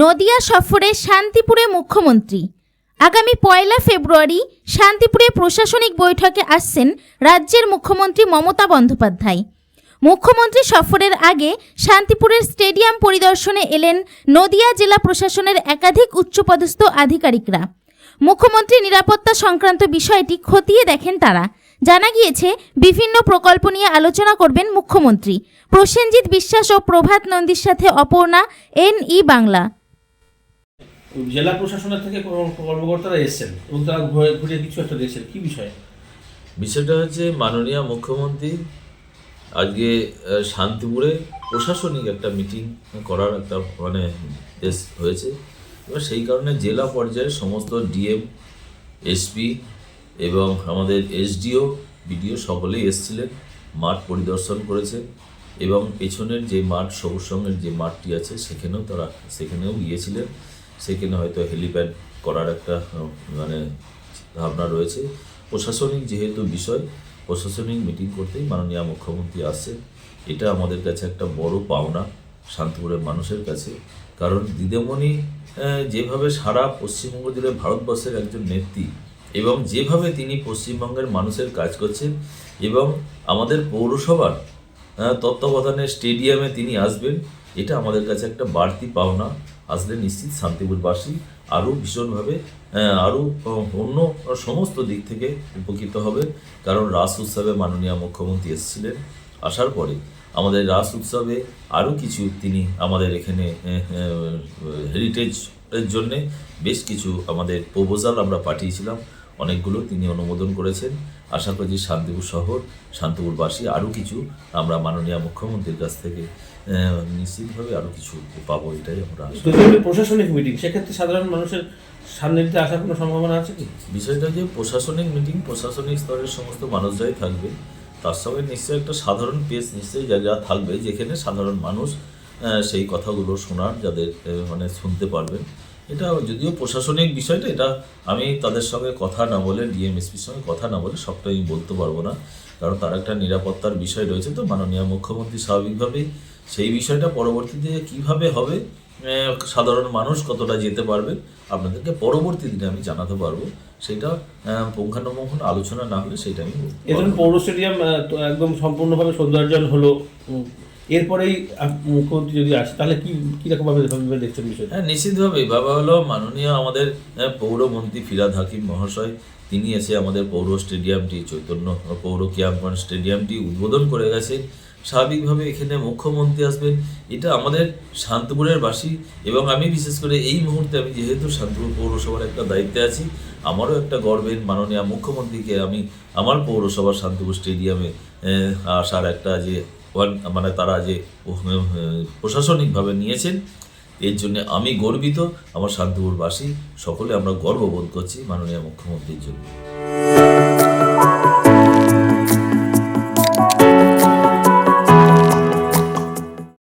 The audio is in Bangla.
নদিয়া সফরে শান্তিপুরে মুখ্যমন্ত্রী। আগামী পয়লা ফেব্রুয়ারি শান্তিপুরে প্রশাসনিক বৈঠকে আসছেন রাজ্যের মুখ্যমন্ত্রী মমতা বন্দ্যোপাধ্যায়। মুখ্যমন্ত্রী সফরের আগে শান্তিপুরের স্টেডিয়াম পরিদর্শনে এলেন নদিয়া জেলা প্রশাসনের একাধিক উচ্চপদস্থ আধিকারিকরা। মুখ্যমন্ত্রী নিরাপত্তা সংক্রান্ত বিষয়টি খতিয়ে দেখেন তারা। জানা গিয়েছে, বিভিন্ন প্রকল্প নিয়ে আলোচনা করবেন মুখ্যমন্ত্রী। প্রসেনজিৎ বিশ্বাস ও প্রভাত নন্দীর সাথে অপর্ণা এন ই বাংলা। জেলা প্রশাসনের থেকে কর্মকর্তারা এসেছেন এবং তারা ঘুরে কিছু একটা দেখছেন। কি বিষয়? বিষয়টা হচ্ছে মাননীয় মুখ্যমন্ত্রী আজকে শান্তিপুরে প্রশাসনিক একটা মিটিং করার একটা মানে হয়েছে। এবার সেই কারণে জেলা পর্যায়ে সমস্ত ডিএম, এসপি এবং আমাদের এসডিও, বিডিও সকলেই এসছিলেন, মাঠ পরিদর্শন করেছে এবং পেছনের যে মাঠ, সবুজ সঙ্গের যে মাঠটি আছে, সেখানেও তারা, সেখানেও গিয়েছিলেন। সেখানে হয়তো হেলিপ্যাড করার একটা মানে ভাবনা রয়েছে। প্রশাসনিক যেহেতু বিষয়, প্রশাসনিক মিটিং করতেই মাননীয় মুখ্যমন্ত্রী আসছে এটা আমাদের কাছে একটা বড় পাওনা শান্তিপুরের মানুষের কাছে। কারণ দিদিমণি যেভাবে সারা পশ্চিমবঙ্গ জুড়ে ভারতবর্ষের একজন নেত্রী এবং যেভাবে তিনি পশ্চিমবঙ্গের মানুষের কাজ করছেন এবং আমাদের পৌরসভার তত্ত্বাবধানে স্টেডিয়ামে তিনি আসবেন এটা আমাদের কাছে একটা বাড়তি পাওনা। আসলে নিশ্চিত শান্তিপুরবাসী আরও ভীষণভাবে আরও অন্য সমস্ত দিক থেকে উপকৃত হবে। কারণ রাস উৎসবে মাননীয় মুখ্যমন্ত্রী এসেছিলেন, আসার পরে আমাদের রাস উৎসবে আরও কিছু তিনি আমাদের এখানে হেরিটেজের জন্যে বেশ কিছু আমাদের প্রপোজাল আমরা পাঠিয়েছিলাম। অনেকগুলো তিনি অনুমোদন করেছেন। আশা করছি শান্তিপুর শহর শান্তিপুরবাসী আরও কিছু আমরা মাননীয় মুখ্যমন্ত্রীর কাছ থেকে নিশ্চিতভাবে আরও কিছু পাবো এটাই আমরা প্রশাসনিক মিটিং সেক্ষেত্রে সাধারণ মানুষের সান্নিধ্যে আসার কোনো সম্ভাবনা আছে কি? বিষয়টা যে প্রশাসনিক মিটিং প্রশাসনিক স্তরের সমস্ত মানুষরাই থাকবে। তার সঙ্গে নিশ্চয়ই একটা সাধারণ পেজ নিশ্চয়ই যা যা থাকবে যেখানে সাধারণ মানুষ সেই কথাগুলো শোনার যাদের মানে শুনতে পারবেন এটা যদিও প্রশাসনিক বিষয়টা এটা আমি তাদের সঙ্গে কথা না বলে ডিএমএসপির সঙ্গে কথা না বলে সবটা আমি বলতে পারব না। কারণ তার একটা নিরাপত্তার বিষয় রয়েছে তো মাননীয় মুখ্যমন্ত্রী স্বাভাবিকভাবেই সেই বিষয়টা পরবর্তীতে কীভাবে হবে সাধারণ মানুষ কতটা যেতে পারবে আপনাদেরকে পরবর্তী দিনে আমি জানাতে পারব। সেটা পুঙ্খানুপুঙ্খ আলোচনা না হলে সেটা আমি পৌর স্টেডিয়াম একদম সম্পূর্ণভাবে সৌন্দর্যায়ন হলো এরপরেই মুখ্যমন্ত্রী যদি আসে, তাহলে কি কীরকমভাবে ভাবে দেখছেন বিষয়টা? হ্যাঁ নিশ্চিতভাবেই। বাবা হলো মাননীয় আমাদের পৌরমন্ত্রী ফিরাদ হাকিম মহাশয়। তিনি এসে আমাদের পৌর স্টেডিয়ামটি, চৈতন্য পৌর ক্যাম্পন স্টেডিয়ামটি উদ্বোধন করে গেছেন। স্বাভাবিকভাবে এখানে মুখ্যমন্ত্রী আসবেন। এটা আমাদের শান্তপুরের বাসী। এবং আমি বিশেষ করে এই মুহূর্তে আমি যেহেতু শান্তপুর পৌরসভার একটা দায়িত্বে আছি, আমারও একটা গর্বের মাননীয় মুখ্যমন্ত্রীকে আমি আমার পৌরসভার শান্তপুর স্টেডিয়ামে আসার একটা যে মানে তারা যে প্রশাসনিকভাবে নিয়েছেন, এর জন্য আমি গর্বিত। আমার শান্তিপুরবাসী সকলে আমরা গর্ববোধ করছি মাননীয় মুখ্যমন্ত্রীর জন্য।